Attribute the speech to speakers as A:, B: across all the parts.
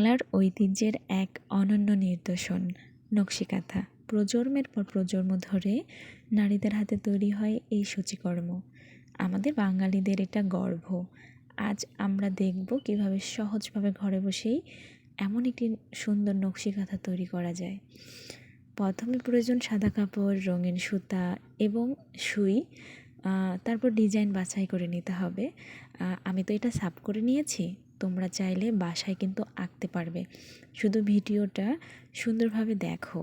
A: বাংলার ঐতিহ্যের এক অনন্য নিদর্শন, নকশিকাঁথা। প্রজন্মের পর প্রজন্ম ধরে নারীদের হাতে তৈরি হয় এই সূচিকর্ম। আমাদের বাঙালিদের এটা গর্ব। আজ আমরা দেখব কীভাবে সহজভাবে ঘরে বসেই এমন একটি সুন্দর নকশিকাঁথা তৈরি করা যায়। প্রথমে প্রয়োজন সাদা কাপড়, রঙিন সুতা এবং সুই তারপর ডিজাইন বাছাই করে নিতে হবে। আমি তো এটা সাব করে নিয়েছি। তোমরা চাইলে বাসায় কিন্তু আঁকতে পারবে। শুধু ভিডিওটা সুন্দরভাবে দেখো।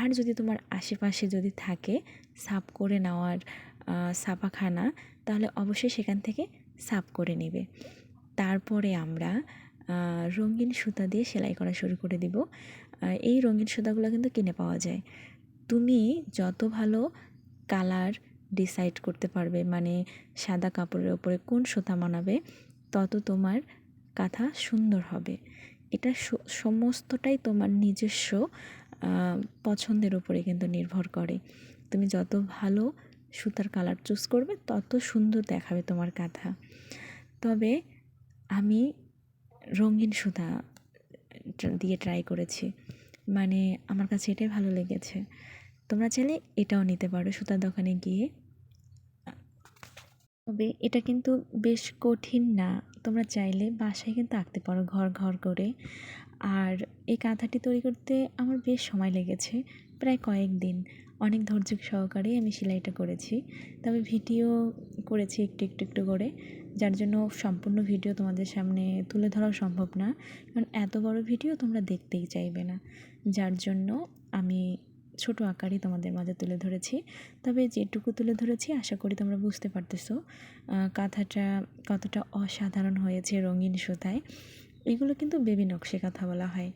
A: আর যদি তোমার আশেপাশে যদি থাকে সাব করে নেওয়ার সাপাখানা তাহলে অবশ্যই সেখান থেকে সাব করে নেবে। তারপরে আমরা রঙিন সুতা দিয়ে সেলাই করা শুরু করে দিব। এই রঙিন সুতাগুলো কিন্তু কিনে পাওয়া যায়। তুমি যত ভালো কালার ডিসাইড করতে পারবে মানে সাদা কাপড়ের ওপরে কোন সুতা মানাবে, তত তোমার কাঁথা সুন্দর হবে। এটা সমস্তটাই তোমার নিজস্ব পছন্দের উপরে কিন্তু নির্ভর করে। তুমি যত ভালো সুতার কালার চুজ করবে, তত সুন্দর দেখাবে তোমার কাঁথা। তবে আমি রঙিন সুতা দিয়ে ট্রাই করেছি। মানে আমার কাছে এটাই ভালো লেগেছে। তোমরা চাইলে এটাও নিতে পারো সুতার দোকানে গিয়ে। তবে এটা কিন্তু বেশ কঠিন না। তোমরা চাইলে বাসায় কিন্তু আঁকতে পারো ঘর ঘর করে। আর এই কাঁথাটি তৈরি করতে আমার বেশ সময় লেগেছে, প্রায় কয়েক দিন। অনেক ধৈর্য সহকারেই আমি সেলাইটা করেছি। তবে ভিডিও করেছি একটু একটু একটু করে। যার জন্য সম্পূর্ণ ভিডিও তোমাদের সামনে তুলে ধরাও সম্ভব না। কারণ এত বড় ভিডিও তোমরা দেখতেই চাইবে না। যার জন্য আমি ছোট আকারই তোমাদের মাঝে তুলে ধরেছি। তবে যেটুকু তুলে ধরেছি, আশা করি তোমরা বুঝতে পারতেছো কাঁথাটা কতটা অসাধারণ হয়েছে রঙিন সুতায়। এগুলো কিন্তু বেবি নকশি কাঁথা বলা হয়।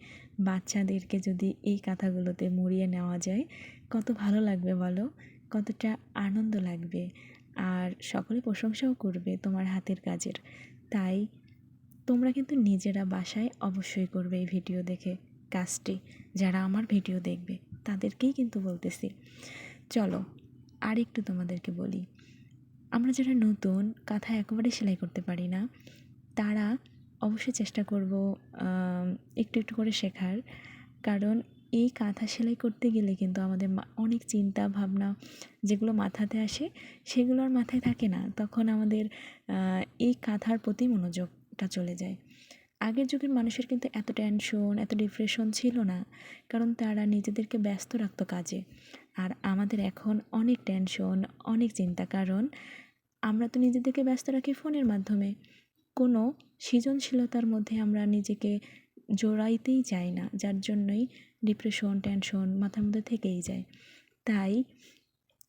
A: বাচ্চাদেরকে যদি এই কাঁথাগুলোতে মুড়িয়ে নেওয়া যায়, কত ভালো লাগবে বলো? কতটা আনন্দ লাগবে। আর সকলে প্রশংসাও করবে তোমার হাতের কাজের। তাই তোমরা কিন্তু নিজেরা বাসায় অবশ্যই করবে এই ভিডিও দেখে কাজটি, যারা আমার ভিডিও দেখবে। তাদেরকেই কিন্তু বলতেছি। চলো আর একটু তোমাদেরকে বলি। আমরা যারা নতুন, কাঁথা একেবারে সেলাই করতে পারি না, তারা অবশ্যই চেষ্টা করব একটু একটু করে শেখার। কারণ এই কাঁথা সেলাই করতে গেলে কিন্তু আমাদের অনেক চিন্তা ভাবনা যেগুলো মাথাতে আসে, সেগুলো আর মাথায় থাকে না। তখন আমাদের এই কাঁথার প্রতি মনোযোগটা চলে যায়। আগের যুগের মানুষের কিন্তু এত টেনশন এত ডিপ্রেশন ছিল না। কারণ তারা নিজেদেরকে ব্যস্ত রাখতো কাজে। আর আমাদের এখন অনেক টেনশন অনেক চিন্তা। কারণ আমরা তো নিজেদেরকে ব্যস্ত রাখি ফোনের মাধ্যমে। কোনো সৃজনশীলতার মধ্যে আমরা নিজেকে জোড়াইতেই চাই না। যার জন্যই ডিপ্রেশন টেনশন মাথার মধ্যে থেকেই যায়। তাই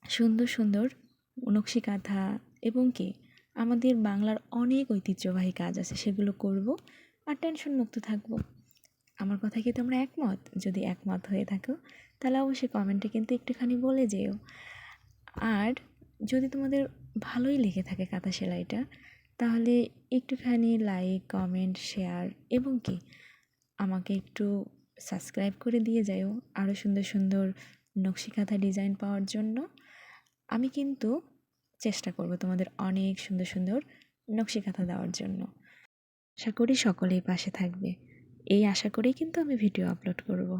A: সুন্দর সুন্দর নকশি কাঁথা এবং কি? আমাদের বাংলার অনেক ঐতিহ্যবাহী কাজ আছে। সেগুলো করব। আর টেনশন মুক্ত থাকব। আমার কথা কি তোমরা একমত? যদি একমত হয়ে থাকো, তাহলে অবশ্যই কমেন্টে কিন্তু একটুখানি বলে যেও। আর যদি তোমাদের ভালোই লেগে থাকে কাঁথা সেলাইটা, তাহলে একটুখানি লাইক কমেন্ট শেয়ার এবং কি, আমাকে একটু সাবস্ক্রাইব করে দিয়ে যাও আরও সুন্দর সুন্দর নকশি কাঁথা ডিজাইন পাওয়ার জন্য। আমি কিন্তু চেষ্টা করব তোমাদের অনেক সুন্দর সুন্দর নকশি কাঁথা দেওয়ার জন্য। আশা করি সকলেই পাশে থাকবে। এই আশা করেই কিন্তু আমি ভিডিও আপলোড করব।